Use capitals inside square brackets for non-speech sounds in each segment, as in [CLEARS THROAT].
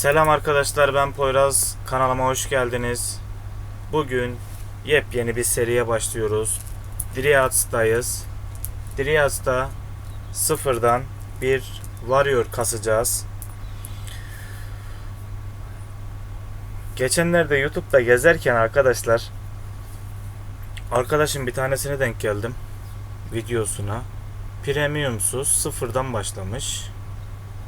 Selam arkadaşlar ben Poyraz kanalıma hoş geldiniz. Bugün yepyeni bir seriye başlıyoruz. Dryads'tayız. Dryads'ta sıfırdan bir Warrior kasacağız. Geçenlerde YouTube'da gezerken arkadaşlar arkadaşım bir tanesine denk geldim videosuna. Premiumsuz sıfırdan başlamış.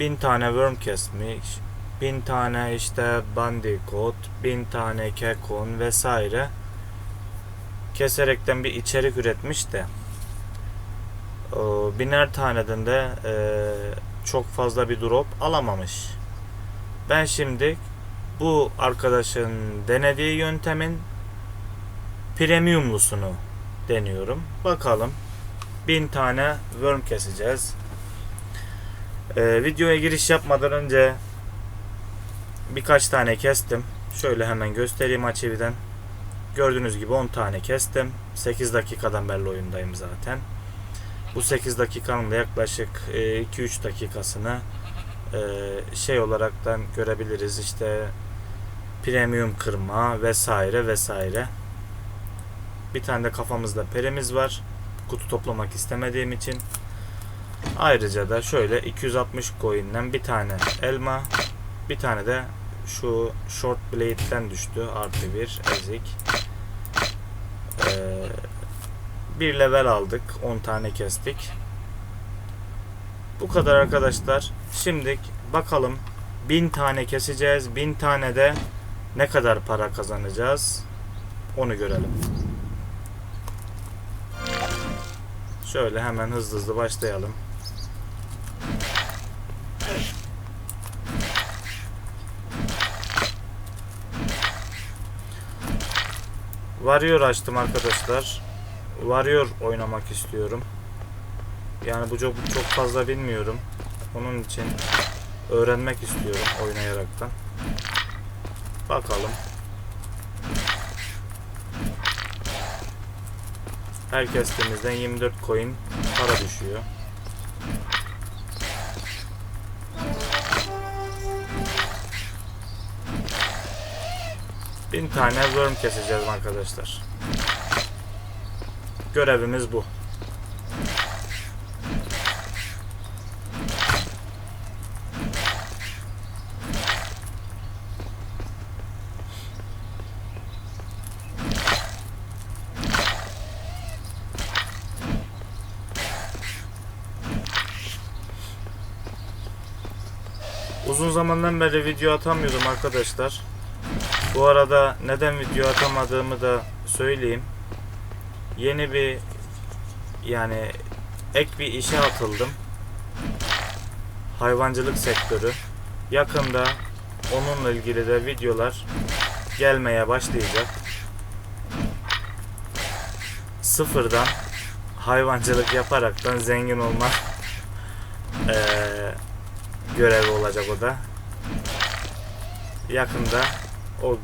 Bin tane worm kesmiş. Bin tane işte bandicoot, bin tane kekon vesaire keserekten bir içerik üretmiş de o biner taneden de e, çok fazla bir drop alamamış. Ben şimdi bu arkadaşın denediği yöntemin premiumlusunu deniyorum. Bakalım. Bin tane worm keseceğiz. Ee, videoya giriş yapmadan önce birkaç tane kestim. Şöyle hemen göstereyim açıviden. Gördüğünüz gibi 10 tane kestim. 8 dakikadan beri oyundayım zaten. Bu 8 dakikanın da yaklaşık e, 2-3 dakikasını e, şey olaraktan görebiliriz. İşte premium kırma vesaire vesaire. Bir tane de kafamızda peremiz var. Kutu toplamak istemediğim için. Ayrıca da şöyle 260 coin'den bir tane elma, bir tane de şu short blade'den düştü. Artı bir ezik. Ee, bir level aldık. 10 tane kestik. Bu kadar arkadaşlar. Şimdi bakalım 1000 tane keseceğiz. 1000 tane de ne kadar para kazanacağız? Onu görelim. Şöyle hemen hızlı hızlı başlayalım. Warrior açtım arkadaşlar. Warrior oynamak istiyorum. Yani bu çok, çok fazla bilmiyorum. Onun için öğrenmek istiyorum oynayaraktan. Bakalım. Her kestiğimizden 24 coin para düşüyor. Bin tane worm keseceğiz arkadaşlar. Görevimiz bu. Uzun zamandan beri video atamıyordum arkadaşlar. Bu arada neden video atamadığımı da söyleyeyim. Yeni bir yani ek bir işe atıldım. Hayvancılık sektörü. Yakında onunla ilgili de videolar gelmeye başlayacak. Sıfırdan hayvancılık yaparaktan zengin olma [LAUGHS] eee görevi olacak o da. Yakında o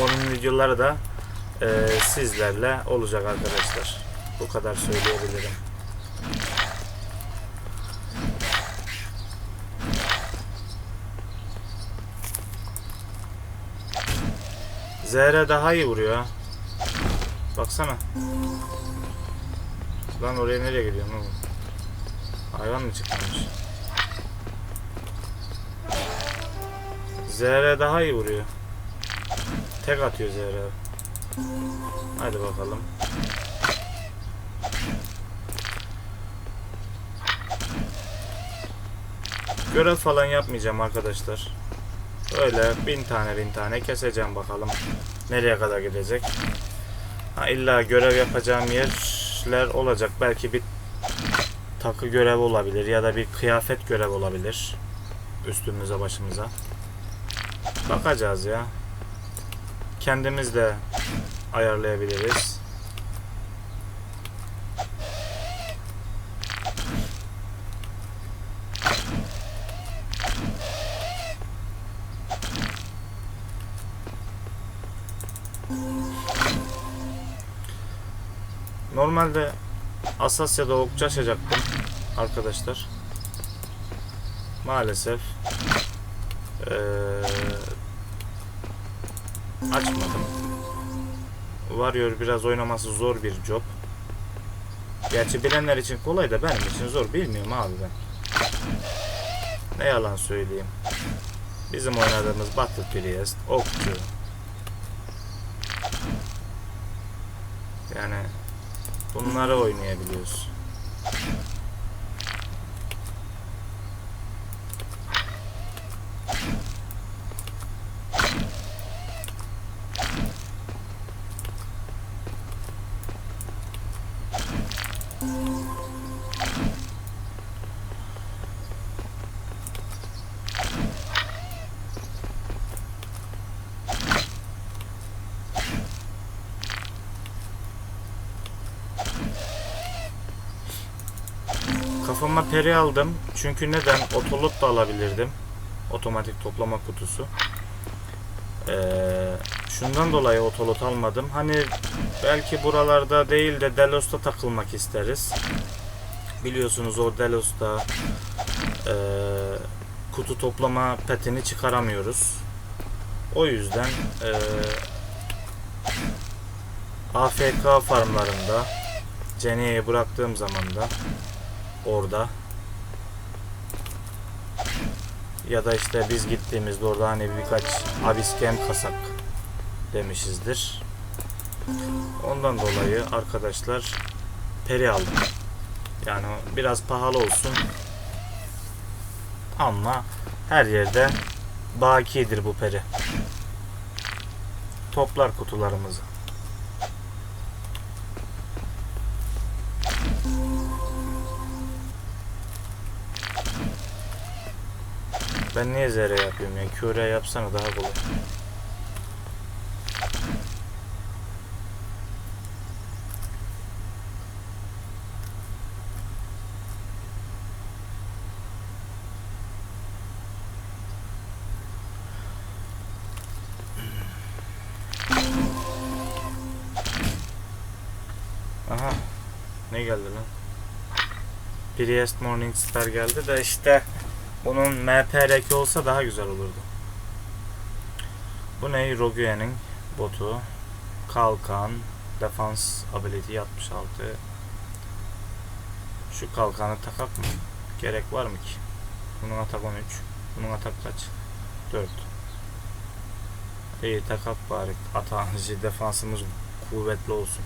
onun videoları da e, sizlerle olacak arkadaşlar. Bu kadar söyleyebilirim. ZR daha iyi vuruyor. Baksana. Lan oraya nereye gidiyorsun oğlum? Hayvan mı çıkmış? ZR daha iyi vuruyor. Tek atıyor ZR. Hadi bakalım. Görev falan yapmayacağım arkadaşlar. Öyle bin tane bin tane keseceğim bakalım. Nereye kadar gidecek. Ha, illa görev yapacağım yerler olacak. Belki bir takı görev olabilir ya da bir kıyafet görev olabilir. Üstümüze başımıza. Bakacağız ya. Kendimiz de ayarlayabiliriz. Normalde Asasya'da okçu açacaktım arkadaşlar. maalesef eee, açmadım. Varıyor biraz oynaması zor bir job. Gerçi bilenler için kolay da benim için zor bilmiyorum abi ben. Ne yalan söyleyeyim. Bizim oynadığımız Battle Priest, Okçu. Yani bunları oynayabiliyoruz. Kafama peri aldım. Çünkü neden? Otolot da alabilirdim. Otomatik toplama kutusu. Ee, şundan dolayı otolot almadım. Hani belki buralarda değil de Delos'ta takılmak isteriz. Biliyorsunuz o Delos'ta ee, kutu toplama petini çıkaramıyoruz. O yüzden ee, AFK farmlarında Jenny'ye bıraktığım zaman da orada ya da işte biz gittiğimizde orada hani birkaç abiskem kasak demişizdir. Ondan dolayı arkadaşlar peri aldım. Yani biraz pahalı olsun ama her yerde bakidir bu peri. Toplar kutularımızı. Ben niye zere yapıyorum ya? Küre yapsana daha kolay. Aha. Ne geldi lan? Priest Morningstar geldi de işte bunun MPRK olsa daha güzel olurdu. Bu ne? Rogue'nin botu. Kalkan. Defense Ability 66. Şu kalkanı takak mı? Gerek var mı ki? Bunun atak 13. Bunun atak kaç? 4. İyi takak bari. Atağımızı [LAUGHS] defansımız kuvvetli olsun.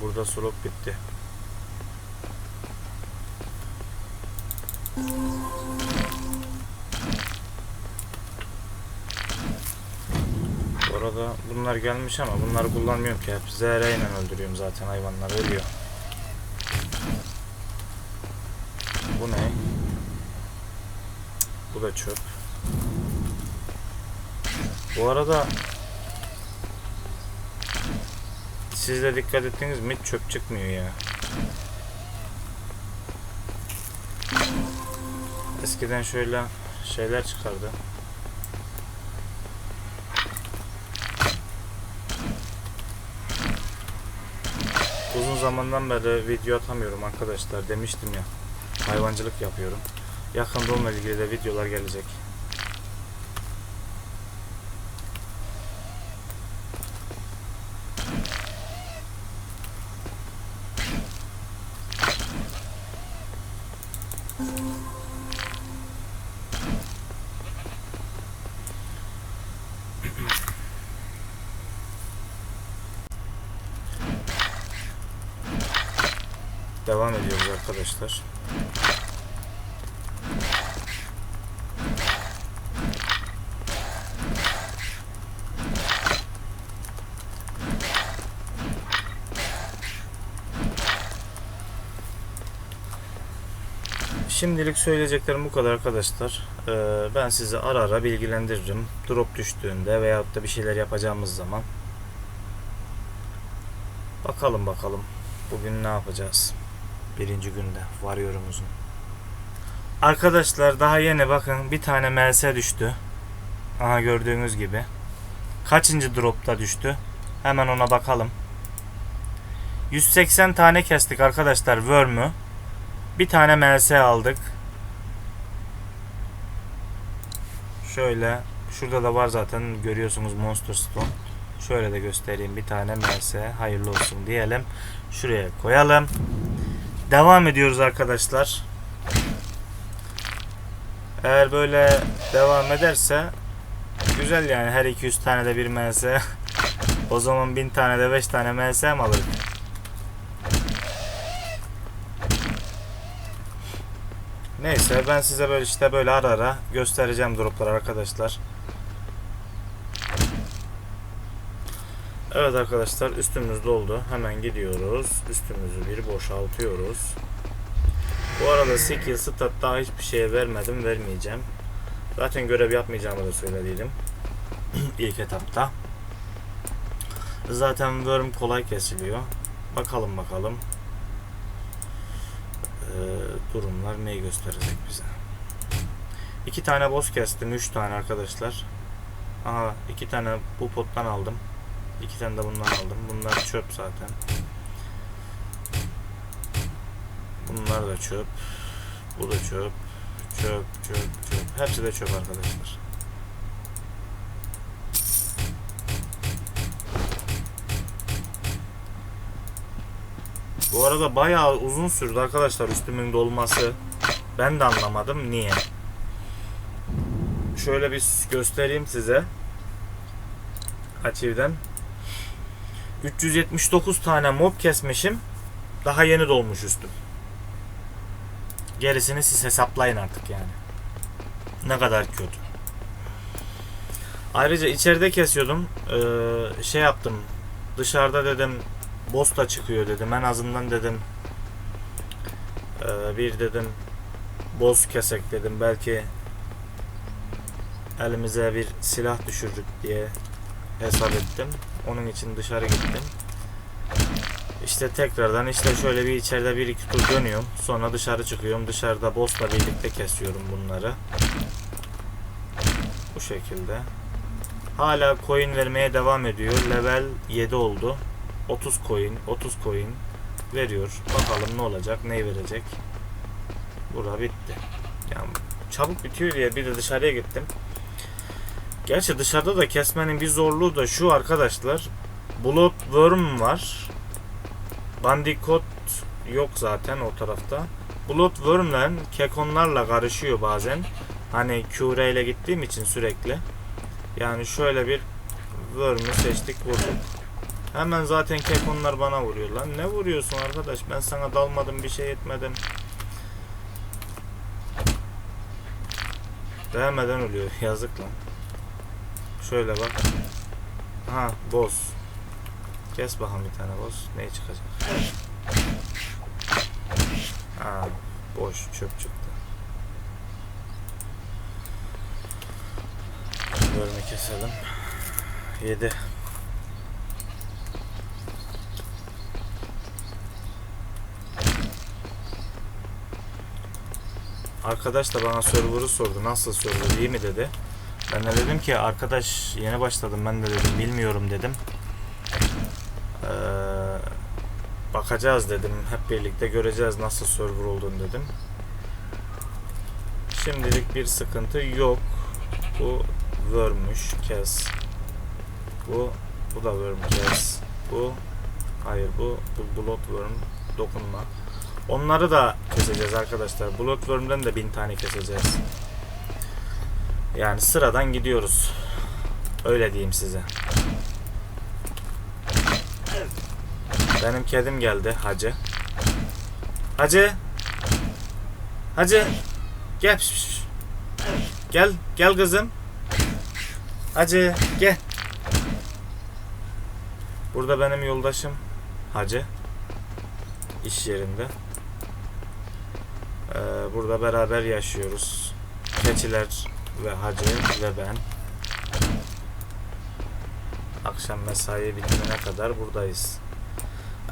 Burada slot bitti. Bu arada bunlar gelmiş ama bunları kullanmıyorum ki hep ZR ile öldürüyorum zaten hayvanlar ölüyor. Bu ne? Bu da çöp. Bu arada siz de dikkat ettiniz mi çöp çıkmıyor ya. Eskiden şöyle şeyler çıkardı. Uzun zamandan beri video atamıyorum arkadaşlar demiştim ya. Hayvancılık yapıyorum. Yakında onunla ilgili de videolar gelecek. Şimdilik söyleyeceklerim bu kadar arkadaşlar. Ee, ben sizi ara ara bilgilendiririm. Drop düştüğünde veyahut da bir şeyler yapacağımız zaman. Bakalım bakalım. Bugün ne yapacağız? Birinci günde varıyorumuzun. Arkadaşlar daha yeni bakın bir tane MS düştü. Aha gördüğünüz gibi. Kaçıncı dropta düştü? Hemen ona bakalım. 180 tane kestik arkadaşlar worm'ü. Bir tane MS aldık. Şöyle şurada da var zaten görüyorsunuz Monster Stone. Şöyle de göstereyim bir tane MS hayırlı olsun diyelim. Şuraya koyalım. Devam ediyoruz arkadaşlar. Eğer böyle devam ederse güzel yani her 200 tane de bir MS. [LAUGHS] o zaman 1000 tane de 5 tane MS mi alırız? Neyse ben size böyle işte böyle ara ara göstereceğim dropları arkadaşlar. Evet arkadaşlar üstümüz doldu. Hemen gidiyoruz. Üstümüzü bir boşaltıyoruz. Bu arada skill stat daha hiçbir şeye vermedim vermeyeceğim. Zaten görev yapmayacağımı da söylediydim. [CLEARS THROAT] İlk etapta. Zaten worm kolay kesiliyor. Bakalım bakalım. Durumlar neyi gösterecek bize. İki tane boss kestim. Üç tane arkadaşlar. Aha iki tane bu pottan aldım. İki tane de bundan aldım. Bunlar çöp zaten. Bunlar da çöp. Bu da çöp. Çöp, çöp, çöp. Hepsi de çöp arkadaşlar. Bu arada bayağı uzun sürdü arkadaşlar üstümün dolması. Ben de anlamadım niye. Şöyle bir göstereyim size. Açıvden. 379 tane mob kesmişim. Daha yeni dolmuş üstüm. Gerisini siz hesaplayın artık yani. Ne kadar kötü. Ayrıca içeride kesiyordum. Ee, şey yaptım. Dışarıda dedim boss da çıkıyor dedim. En azından dedim ee, bir dedim boss kesek dedim. Belki elimize bir silah düşürdük diye hesap ettim. Onun için dışarı gittim. İşte tekrardan işte şöyle bir içeride bir iki tur dönüyorum. Sonra dışarı çıkıyorum. Dışarıda boss'la birlikte kesiyorum bunları. Bu şekilde. Hala coin vermeye devam ediyor. Level 7 oldu. 30 coin, 30 coin veriyor. Bakalım ne olacak, ne verecek. Bura bitti. Yani çabuk bitiyor diye bir de dışarıya gittim. Gerçi dışarıda da kesmenin bir zorluğu da şu arkadaşlar. Bloodworm var. Bandicoot yok zaten o tarafta. Bloodworm'le kekonlarla karışıyor bazen. Hani Cure ile gittiğim için sürekli. Yani şöyle bir worm'ü seçtik vurduk. Hemen zaten kekonlar bana vuruyor lan. Ne vuruyorsun arkadaş? Ben sana dalmadım bir şey etmedim. Değmeden ölüyor. Yazık lan. Şöyle bak. Ha boss. Kes bakalım bir tane boss. Ne çıkacak? Ha boş çöp çıktı. Bölümü keselim. 7 Arkadaş da bana server'ı sordu. Nasıl server iyi mi dedi. Ben de dedim ki arkadaş yeni başladım ben de dedim bilmiyorum dedim. Ee, bakacağız dedim. Hep birlikte göreceğiz nasıl server olduğunu dedim. Şimdilik bir sıkıntı yok. Bu vermiş kes. Bu bu da worm kes. Bu hayır bu bu bloodworm dokunma. Onları da keseceğiz arkadaşlar. Bloodworm'den de bin tane keseceğiz. Yani sıradan gidiyoruz. Öyle diyeyim size. Benim kedim geldi hacı. Hacı. Hacı. Gel. Gel. Gel kızım. Hacı. Gel. Burada benim yoldaşım. Hacı. İş yerinde. Ee, burada beraber yaşıyoruz. Keçiler ve hacı ve ben. Akşam mesai bitimine kadar buradayız.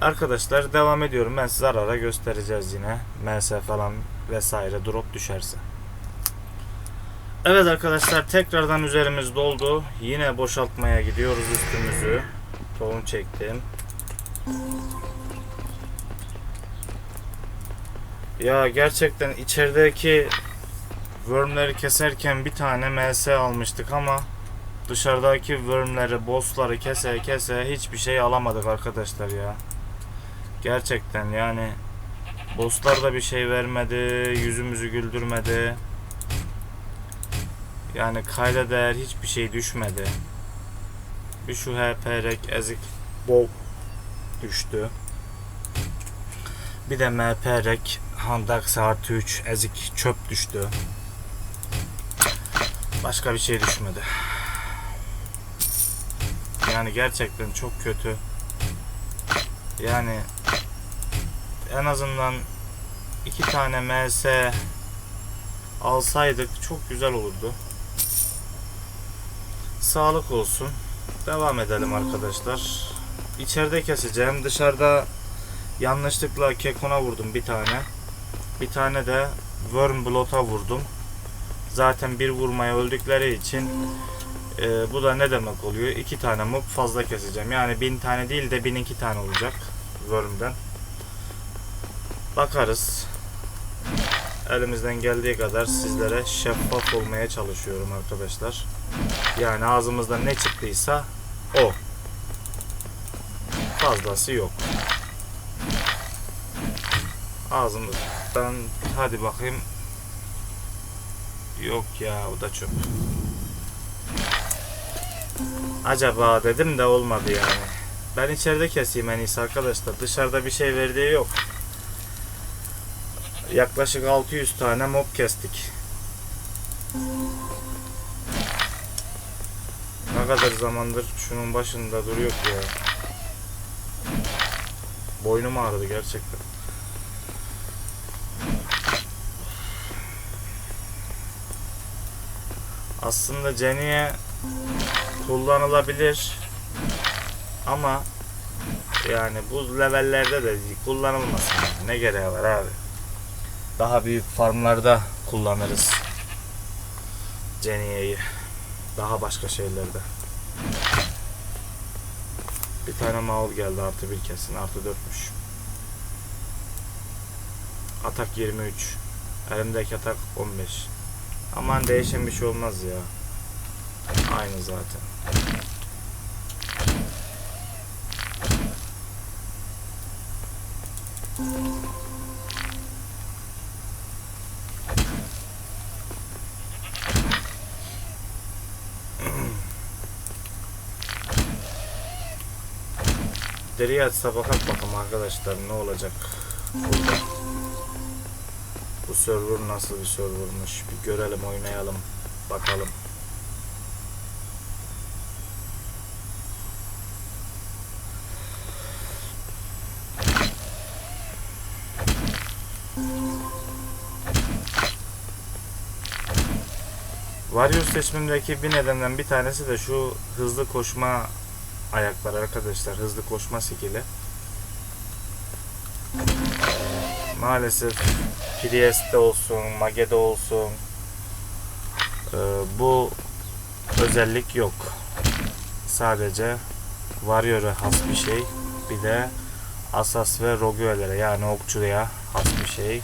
Arkadaşlar devam ediyorum. Ben size ara göstereceğiz yine. MS falan vesaire drop düşerse. Evet arkadaşlar tekrardan üzerimiz doldu. Yine boşaltmaya gidiyoruz üstümüzü. Tohum çektim. Ya gerçekten içerideki wormleri keserken bir tane MS almıştık ama dışarıdaki wormleri, bossları kese kese hiçbir şey alamadık arkadaşlar ya. Gerçekten yani bosslar da bir şey vermedi, yüzümüzü güldürmedi. Yani kayda değer hiçbir şey düşmedi. Bir şu HP rek ezik bol düştü. Bir de MP rek Handax artı 3 ezik çöp düştü. Başka bir şey düşmedi. Yani gerçekten çok kötü. Yani en azından iki tane MS alsaydık çok güzel olurdu. Sağlık olsun. Devam edelim arkadaşlar. İçeride keseceğim. Dışarıda yanlışlıkla kekona vurdum bir tane. Bir tane de Wormblood'a vurdum. Zaten bir vurmaya öldükleri için e, bu da ne demek oluyor? İki tane mob fazla keseceğim. Yani bin tane değil de bin iki tane olacak Worm'den. Bakarız. Elimizden geldiği kadar sizlere şeffaf olmaya çalışıyorum arkadaşlar. Yani ağzımızdan ne çıktıysa o. Fazlası yok. Ağzımızdan hadi bakayım. Yok ya o da çöp. Acaba dedim de olmadı yani. Ben içeride keseyim en iyisi arkadaşlar. Dışarıda bir şey verdiği yok. Yaklaşık 600 tane mob kestik. Ne kadar zamandır şunun başında duruyor ki ya. Boynum ağrıdı gerçekten. Aslında Jenny'e kullanılabilir. Ama yani bu levellerde de kullanılmasın. Ne gereği var abi? Daha büyük farmlarda kullanırız. Jenny'yi. Daha başka şeylerde. Bir tane maul geldi artı bir kesin. Artı dörtmüş. Atak 23. Elimdeki atak 15. Aman değişen bir şey olmaz ya. Aynı zaten. Deriyi açsa bakalım arkadaşlar ne olacak burada. Bu server nasıl bir servermış bir görelim oynayalım bakalım. Warrior seçimimdeki bir nedenden bir tanesi de şu hızlı koşma ayaklar arkadaşlar. Hızlı koşma skill'i. Maalesef Priest'te olsun, Mage'de olsun e, bu özellik yok. Sadece Warrior'a has bir şey. Bir de Asas ve Rogue'lere yani okçuya has bir şey.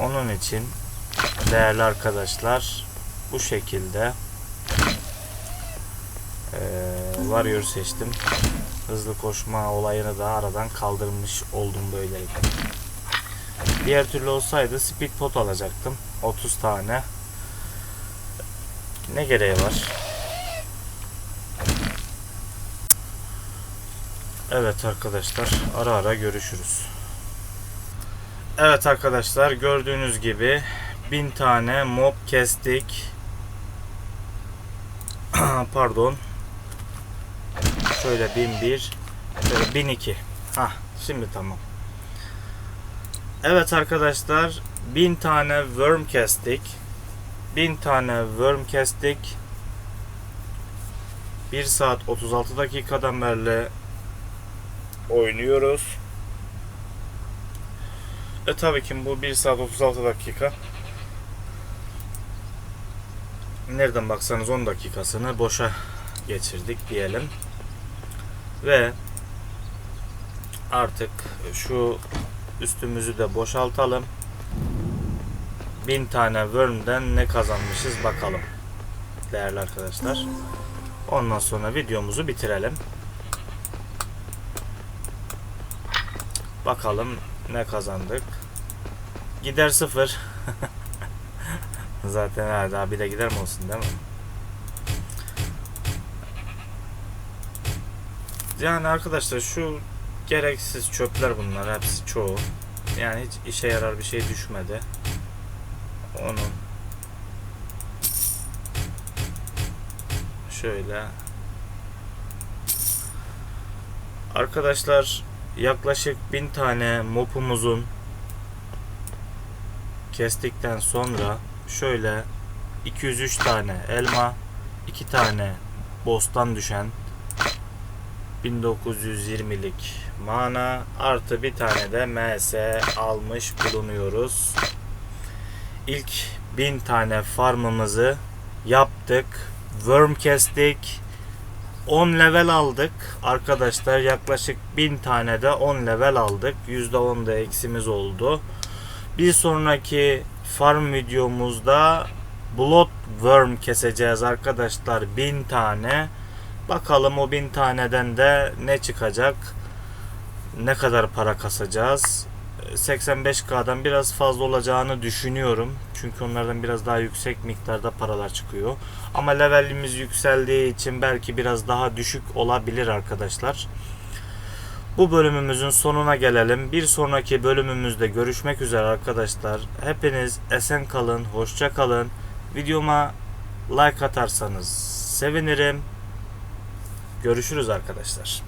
Onun için değerli arkadaşlar bu şekilde ee, Warrior seçtim. Hızlı koşma olayını da aradan kaldırmış oldum böylelikle. Diğer türlü olsaydı speed pot alacaktım. 30 tane. Ne gereği var? Evet arkadaşlar ara ara görüşürüz. Evet arkadaşlar gördüğünüz gibi bin tane mob kestik. [CLEARS THROAT] Pardon. Şöyle 1001 şöyle 1002 Hah şimdi tamam. Evet arkadaşlar 1000 tane worm kestik. 1000 tane worm kestik. 1 saat 36 dakikadan beri oynuyoruz. E tabii ki bu 1 saat 36 dakika. Nereden baksanız 10 dakikasını boşa geçirdik diyelim. Ve artık şu üstümüzü de boşaltalım. 1000 tane worm'den ne kazanmışız bakalım. Değerli arkadaşlar. Ondan sonra videomuzu bitirelim. Bakalım ne kazandık. Gider sıfır. [LAUGHS] Zaten ha, daha bir de gider mi olsun değil mi? Yani arkadaşlar şu gereksiz çöpler bunlar hepsi çoğu. Yani hiç işe yarar bir şey düşmedi. Onun şöyle Arkadaşlar yaklaşık bin tane mopumuzun kestikten sonra şöyle 203 tane elma 2 tane bostan düşen 1920'lik mana artı bir tane de MS almış bulunuyoruz. İlk 1000 tane farmımızı yaptık. Worm kestik. 10 level aldık. Arkadaşlar yaklaşık 1000 tane de 10 level aldık. %10 da eksimiz oldu. Bir sonraki farm videomuzda Blood Worm keseceğiz arkadaşlar 1000 tane. Bakalım o 1000 taneden de ne çıkacak? Ne kadar para kasacağız? 85K'dan biraz fazla olacağını düşünüyorum. Çünkü onlardan biraz daha yüksek miktarda paralar çıkıyor. Ama levelimiz yükseldiği için belki biraz daha düşük olabilir arkadaşlar. Bu bölümümüzün sonuna gelelim. Bir sonraki bölümümüzde görüşmek üzere arkadaşlar. Hepiniz esen kalın, hoşça kalın. Videoma like atarsanız sevinirim. Görüşürüz arkadaşlar.